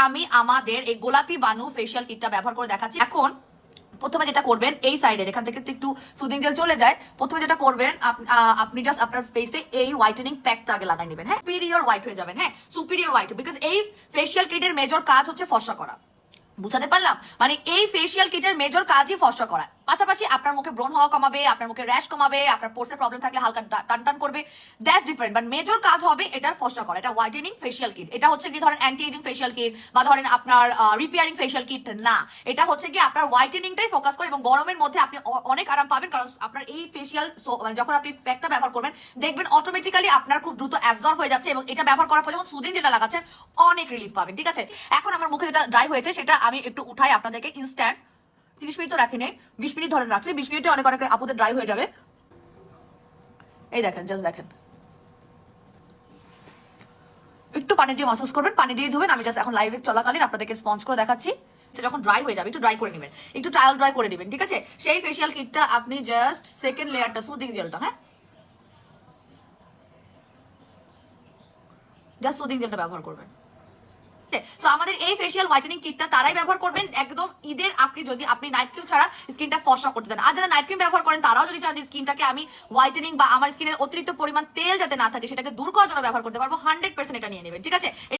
আমি আমাদের এই গোলাপি বানু ফেসিয়াল কিটটা ব্যবহার করে দেখাচ্ছি। এখন প্রথমে যেটা করবেন এই সাইডের এখান থেকে একটু সুদিং জেল চলে যায়। প্রথমে যেটা করবেন, আপ- আপনি জাস্ট আপনার ফেসে এই হোয়াইটেনিং প্যাকটা আগে লাগাই নেবেন হ্যাঁ? সুপিরিয়র হোয়াইট হয়ে যাবেন হ্যাঁ? সুপিরিয়র হোয়াইট বিকজ এই ফেশিয়াল কিটের মেজর কাজ হচ্ছে ফর্সা করা। বুঝাতে পারলাম? মানে এই ফেসিয়াল কিটের মেজর কাজই ফর্সা করা। পাশাপাশি আপনার মুখে ব্রণ হওয়া কমাবে, আপনার মুখে র্যাশ কমাবে, আপনার পোর্সের প্রবলেম থাকলে হালকা টান টান করবে। দ্যাটস ডিফারেন্ট বাট মেজর কাজ হবে এটার ফর্সা করা এটা হোয়াইটেনিং ফেশিয়াল কিট এটা হচ্ছে কি ধরেন অ্যান্টি এজিং ফেশিয়াল কিট বা ধরেন আপনার রিপেয়ারিং ফেশিয়াল কিট না, এটা হচ্ছে কি আপনার হোয়াইটেনিংটাই ফোকাস করে এবং গরমের মধ্যে আপনি অনেক আরাম পাবেন কারণ আপনার এই ফেশিয়াল মানে যখন আপনি প্যাকটা ব্যবহার করবেন, দেখবেন অটোমেটিক্যালি আপনার খুব দ্রুত অ্যাবজর্ব হয়ে যাচ্ছে এবং এটা ব্যবহার করার পর যখন সুদিন যেটা লাগাচ্ছেন, অনেক রিলিফ পাবেন, ঠিক আছে? এখন আমার মুখে যেটা ড্রাই হয়েছে সেটা আমি একটু উঠাই আপনাদেরকে ইনস্ট্যান্ট তিরিশ মিনিট তো রাখিনি বিশ মিনিট ধরে রাখছি, বিশ মিনিটে অনেক অনেক আপুদের ড্রাই হয়ে যাবে। এই দেখেন জাস্ট দেখেন। একটু পানি দিয়ে মাসাজ করবেন, পানি দিয়ে ধুবেন, আমি জাস্ট এখন লাইভে চলাকালীন আপনাদেরকে স্পঞ্জ করে দেখাচ্ছি যে যখন ড্রাই হয়ে যাবে, একটু ড্রাই করে নেবেন। একটু ট্রায়াল ড্রাই করে নেবেন, ঠিক আছে? সেই ফেশিয়াল কিটটা আপনি জাস্ট সেকেন্ড লেয়ারটা সুদিং জেলটা হ্যাঁ? জাস্ট সুদিং জেলটা ব্যবহার করবেন। তো আমাদের এই ফেশিয়াল হোয়াইটেনিং কিটটা তারাই ব্যবহার করবেন। একদম ঈদের আগে যদি আপনি নাইট ক্রিম ছাড়া স্কিনটা ফর্সা করতে চান। আর যারা নাইট ক্রিম ব্যবহার করেন, তারাও যদি চান স্কিনটাকে আমি হোয়াইটেনিং বা আমার স্কিনের অতিরিক্ত পরিমাণ তেল যাতে না থাকে, সেটাকে দূর করার জন্য ব্যবহার করতে পারব। হান্ড্রেড পার্সেন্ট এটা নিয়ে নেবেন, ঠিক আছে?